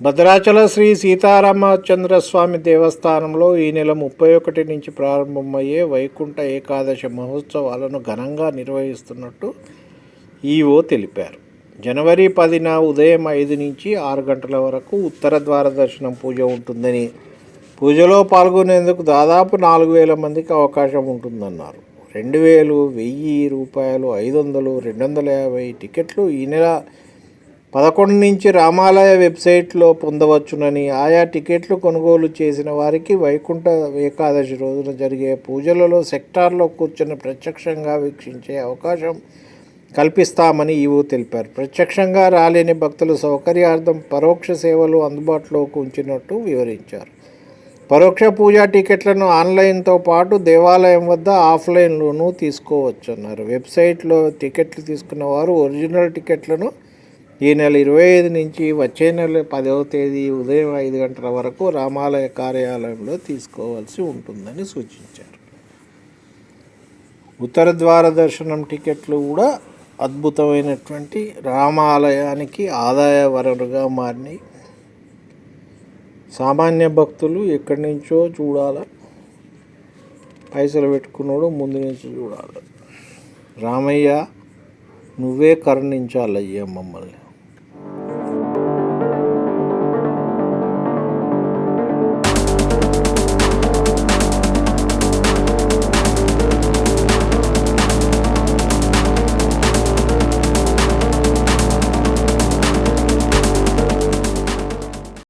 భద్రాచల శ్రీ సీతారామచంద్రస్వామి దేవస్థానంలో ఈ నెల ముప్పై ఒకటి నుంచి ప్రారంభమయ్యే వైకుంఠ ఏకాదశి మహోత్సవాలను ఘనంగా నిర్వహిస్తున్నట్టు ఈఓ తెలిపారు. జనవరి పదిన ఉదయం ఐదు నుంచి ఆరు గంటల వరకు ఉత్తర ద్వార దర్శనం పూజ ఉంటుందని పూజలో పాల్గొనేందుకు దాదాపు నాలుగు వేల మందికి అవకాశం ఉంటుందన్నారు. రెండు వేలు వెయ్యి రూపాయలు ఐదు వందలు రెండు వందల యాభై టికెట్లు ఈ నెల పదకొండు నుంచి రామాలయ వెబ్సైట్లో పొందవచ్చునని ఆయా టికెట్లు కొనుగోలు చేసిన వారికి వైకుంఠ ఏకాదశి రోజున జరిగే పూజలలో సెక్టార్లో కూర్చొని ప్రత్యక్షంగా వీక్షించే అవకాశం కల్పిస్తామని ఈవో తెలిపారు. ప్రత్యక్షంగా రాలేని భక్తుల సౌకర్యార్థం పరోక్ష సేవలు అందుబాటులోకి ఉంచినట్టు వివరించారు. పరోక్ష పూజా టికెట్లను ఆన్లైన్తో పాటు దేవాలయం వద్ద ఆఫ్లైన్లోనూ తీసుకోవచ్చన్నారు. వెబ్సైట్లో టికెట్లు తీసుకున్న వారు ఒరిజినల్ టికెట్లను ఈ నెల ఇరవై ఐదు నుంచి వచ్చే నెల పదవ తేదీ ఉదయం ఐదు గంటల వరకు రామాలయ కార్యాలయంలో తీసుకోవాల్సి ఉంటుందని సూచించారు. ఉత్తర ద్వార దర్శనం టికెట్లు కూడా అద్భుతమైనటువంటి రామాలయానికి ఆదాయ వనరుగా మారినాయి. సామాన్య భక్తులు ఎక్కడి నుంచో చూడాల? పైసలు పెట్టుకున్నాడు ముందు నుంచి చూడాలి? రామయ్య నువ్వే కరుణించాలయ్యా మమ్మల్ని.